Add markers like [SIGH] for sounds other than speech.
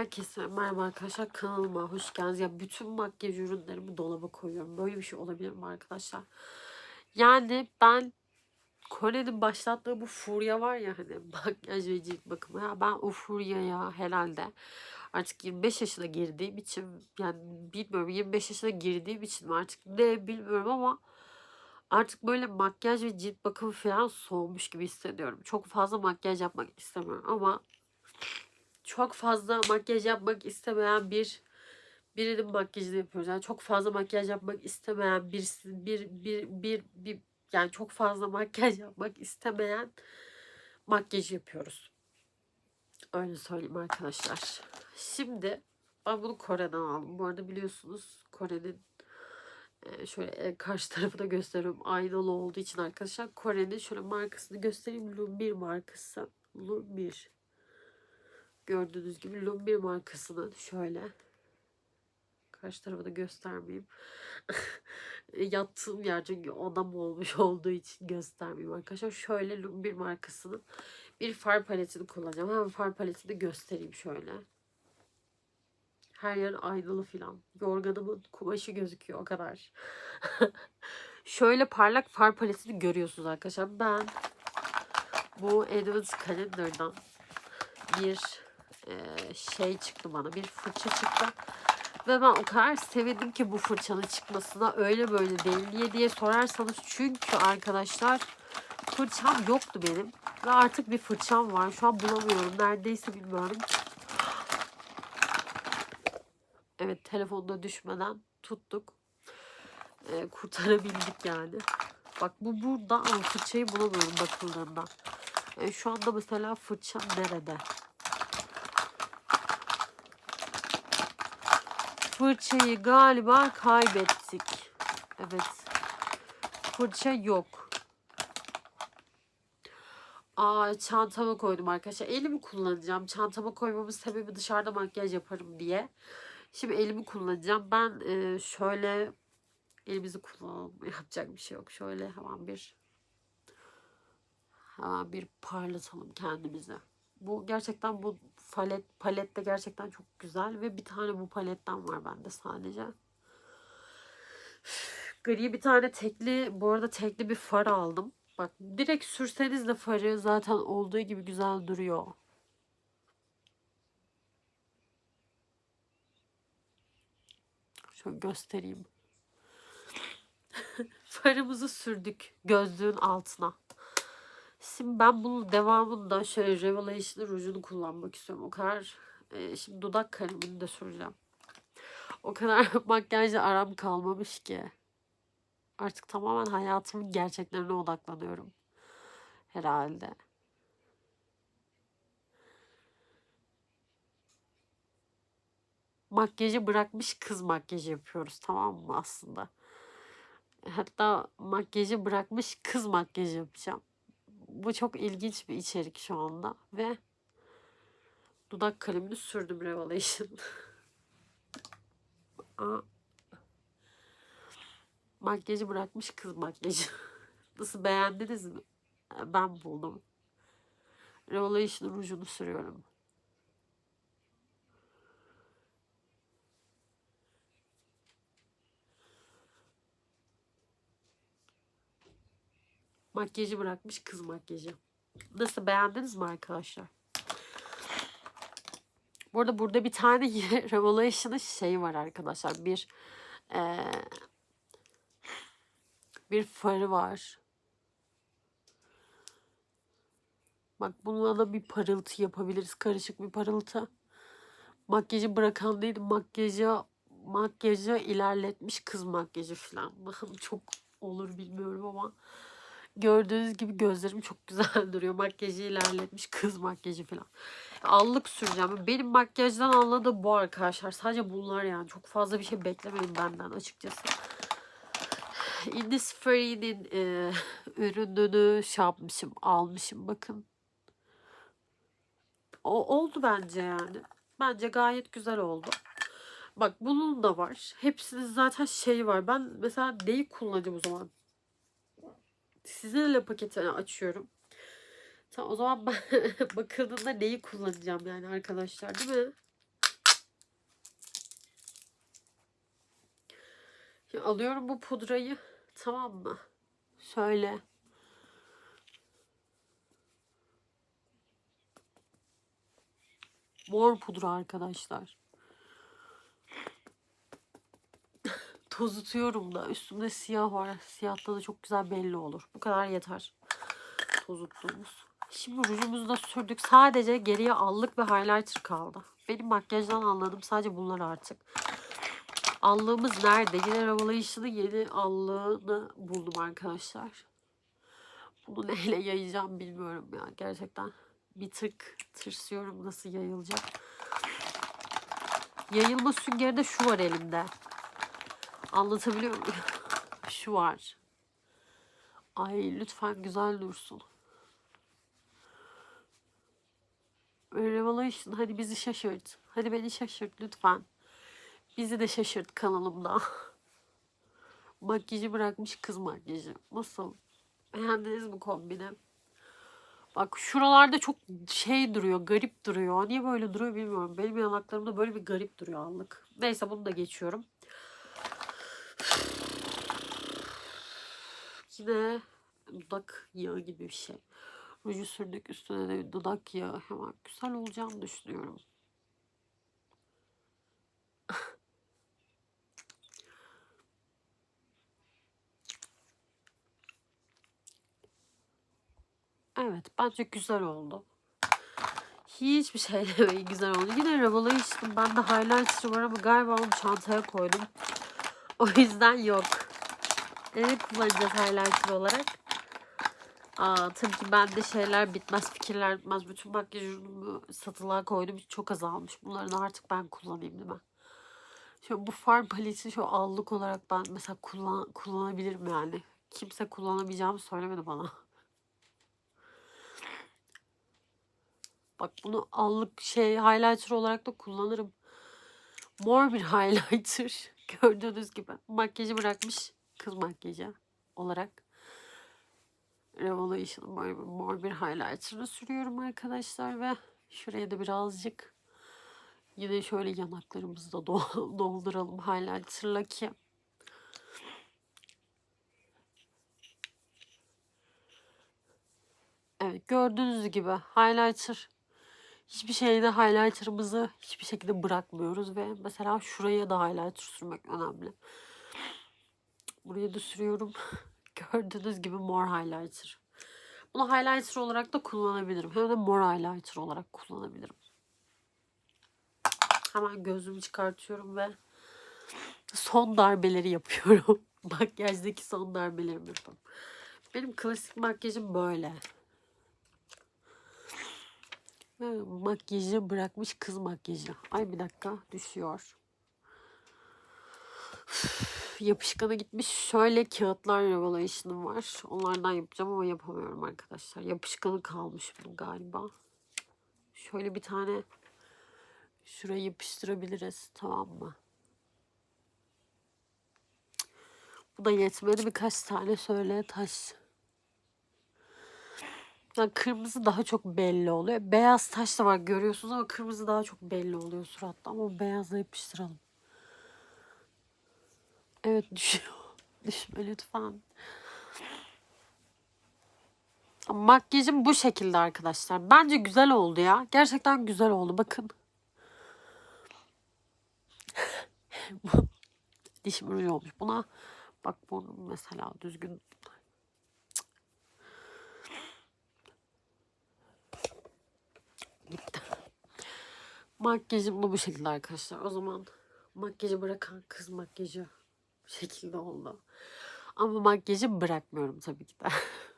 Herkese merhaba arkadaşlar kanalıma hoş geldiniz. Ya bütün makyaj ürünlerimi dolaba koyuyorum. Böyle bir şey olabilir mi arkadaşlar? Yani ben Kore'nin başlattığı bu furya var ya hani [LAUGHS] makyaj ve cilt bakımı. Ya ben o furyaya herhalde artık 25 yaşına girdiğim için yani bilmiyorum 25 yaşına girdiğim için mi artık ne bilmiyorum ama artık böyle makyaj ve cilt bakımı falan soğumuş gibi hissediyorum. Çok fazla makyaj yapmak istemiyorum ama çok fazla makyaj yapmak istemeyen bir birinin makyajını yapıyoruz. Yani çok fazla makyaj yapmak istemeyen birisi bir bir bir bir yani çok fazla makyaj yapmak istemeyen makyaj yapıyoruz. Öyle söyleyeyim arkadaşlar. Şimdi ben bunu Kore'den aldım. Bu arada biliyorsunuz Kore'nin e, şöyle e, karşı tarafı da gösteriyorum. Aynalı olduğu için arkadaşlar Kore'nin şöyle markasını göstereyim. Lumbir markası. Lumbir. Gördüğünüz gibi Lumbir markasının şöyle karşı tarafı da göstermeyeyim. [LAUGHS] Yattığım yer çünkü odam olmuş olduğu için göstermeyeyim arkadaşlar. Şöyle Lumbir markasının bir far paletini kullanacağım. Hemen far paletini göstereyim şöyle. Her yer aynalı filan. Yorganımın kumaşı gözüküyor o kadar. [LAUGHS] şöyle parlak far paletini görüyorsunuz arkadaşlar. Ben bu Advent Calendar'dan bir e, şey çıktı bana. Bir fırça çıktı. Ve ben o kadar sevindim ki bu fırçanın çıkmasına. Öyle böyle değil. Diye sorarsanız çünkü arkadaşlar fırçam yoktu benim. Ve artık bir fırçam var. Şu an bulamıyorum. Neredeyse bilmiyorum. Evet telefonda düşmeden tuttuk. E, kurtarabildik yani. Bak bu burada ama fırçayı bulamıyorum bakıldığında. E, şu anda mesela fırçam nerede? Fırçayı galiba kaybettik. Evet. Fırça yok. Aa çantama koydum arkadaşlar. Elimi kullanacağım. Çantama koymamın sebebi dışarıda makyaj yaparım diye. Şimdi elimi kullanacağım. Ben e, şöyle elimizi kullanalım. [LAUGHS] Yapacak bir şey yok. Şöyle hemen bir hemen bir parlatalım kendimizi. Bu gerçekten bu palet palet de gerçekten çok güzel ve bir tane bu paletten var bende sadece. Gri bir tane tekli bu arada tekli bir far aldım. Bak direkt sürseniz de farı zaten olduğu gibi güzel duruyor. Şöyle göstereyim. [LAUGHS] Farımızı sürdük gözlüğün altına. Şimdi ben bunun devamında şöyle Revelation rujunu kullanmak istiyorum. O kadar e, şimdi dudak kalemini de süreceğim. O kadar [LAUGHS] makyajla aram kalmamış ki. Artık tamamen hayatımın gerçeklerine odaklanıyorum. Herhalde. Makyajı bırakmış kız makyajı yapıyoruz tamam mı aslında? Hatta makyajı bırakmış kız makyajı yapacağım bu çok ilginç bir içerik şu anda ve dudak kalemini sürdüm Revelation. [LAUGHS] Aa, makyajı bırakmış kız makyajı. [LAUGHS] Nasıl beğendiniz mi? Ben buldum. Revelation rujunu sürüyorum. Makyajı bırakmış kız makyajı. Nasıl beğendiniz mi arkadaşlar? Bu arada burada bir tane [LAUGHS] yine Revelation'ın şeyi var arkadaşlar. Bir ee, bir farı var. Bak bununla da bir parıltı yapabiliriz. Karışık bir parıltı. Makyajı bırakan değil, makyajı makyajı ilerletmiş kız makyajı falan. [LAUGHS] Çok olur bilmiyorum ama Gördüğünüz gibi gözlerim çok güzel [LAUGHS] duruyor. Makyajı ilerletmiş. Kız makyajı falan. Allık süreceğim. Benim makyajdan anladığım bu arkadaşlar. Sadece bunlar yani. Çok fazla bir şey beklemeyin benden açıkçası. Innisfree'nin e, [LAUGHS] ürününü şey yapmışım. Almışım. Bakın. O, oldu bence yani. Bence gayet güzel oldu. Bak bunun da var. Hepsinin zaten şeyi var. Ben mesela neyi kullanacağım o zaman? Sizinle paketini açıyorum. Tamam o zaman ben [LAUGHS] bakıldığında neyi kullanacağım yani arkadaşlar değil mi? Şimdi alıyorum bu pudrayı tamam mı? Söyle. Mor pudra arkadaşlar. Tozutuyorum da. Üstümde siyah var. Siyahta da çok güzel belli olur. Bu kadar yeter. Tozuttuğumuz. Şimdi rujumuzu da sürdük. Sadece geriye allık ve highlighter kaldı. Benim makyajdan anladım. Sadece bunlar artık. Allığımız nerede? Yine Revelation'ın yeni allığını buldum arkadaşlar. Bunu [LAUGHS] neyle yayacağım bilmiyorum ya. Gerçekten bir tık tırsıyorum nasıl yayılacak. Yayılma süngeri de şu var elimde. Anlatabiliyor muyum? şu var. Ay lütfen güzel dursun. Revelation hadi bizi şaşırt. Hadi beni şaşırt lütfen. Bizi de şaşırt kanalımda. [LAUGHS] Makyajı bırakmış kız makyajı. Nasıl? Beğendiniz mi kombini? Bak şuralarda çok şey duruyor, garip duruyor. Niye böyle duruyor bilmiyorum. Benim yanaklarımda böyle bir garip duruyor anlık. Neyse bunu da geçiyorum. Yine dudak yağı gibi bir şey. Ruju sürdük üstüne de dudak yağı. Hemen güzel olacağını düşünüyorum. Evet bence güzel oldu. Hiçbir şey [LAUGHS] demeyin güzel oldu. Yine Revelation bende highlighter var ama galiba onu çantaya koydum. O yüzden yok. Evet kullanacağız highlighter olarak. Aa, tabii ki bende şeyler bitmez, fikirler bitmez. Bütün makyaj ürünümü satılığa koydum. Çok azalmış. Bunları da artık ben kullanayım değil mi? Şu bu far paleti şu allık olarak ben mesela kullan, kullanabilirim yani. Kimse kullanamayacağımı söylemedi bana. Bak bunu allık şey highlighter olarak da kullanırım. Mor bir [LAUGHS] highlighter. Gördüğünüz gibi makyajı bırakmış kız makyajı olarak. Revolution'ın böyle bir mor bir highlighter'ını sürüyorum arkadaşlar ve şuraya da birazcık yine şöyle yanaklarımızı da [LAUGHS] do- dolduralım highlighter'la ki Evet gördüğünüz gibi highlighter hiçbir şeyde highlighter'ımızı hiçbir şekilde bırakmıyoruz ve mesela şuraya da highlighter sürmek önemli. Buraya da sürüyorum. [LAUGHS] Gördüğünüz gibi mor highlighter. Bunu highlighter olarak da kullanabilirim. Hem de mor highlighter olarak kullanabilirim. Hemen gözümü çıkartıyorum ve son darbeleri yapıyorum. [LAUGHS] Makyajdaki son darbelerimi yapıyorum. Benim klasik makyajım böyle. Makyajı bırakmış kız makyajı. Ay bir dakika düşüyor. Yapışkanı gitmiş. Şöyle kağıtlar Revelation'ım var. Onlardan yapacağım ama yapamıyorum arkadaşlar. Yapışkanı kalmış bunun galiba. Şöyle bir tane şuraya yapıştırabiliriz. Tamam mı? Bu da yetmedi. Birkaç tane şöyle taş yani kırmızı daha çok belli oluyor. Beyaz taş da var görüyorsunuz ama kırmızı daha çok belli oluyor suratta. Ama beyazla yapıştıralım. Evet [LAUGHS] düşüyor. Düşme lütfen. Makyajım bu şekilde arkadaşlar. Bence güzel oldu ya. Gerçekten güzel oldu. Bakın. [LAUGHS] Dişim ruj olmuş. Buna bak burnum mesela düzgün. Makyajım da bu şekilde arkadaşlar. O zaman makyajı bırakan kız makyajı şekilde oldu. Ama makyajı bırakmıyorum tabii ki de. [LAUGHS]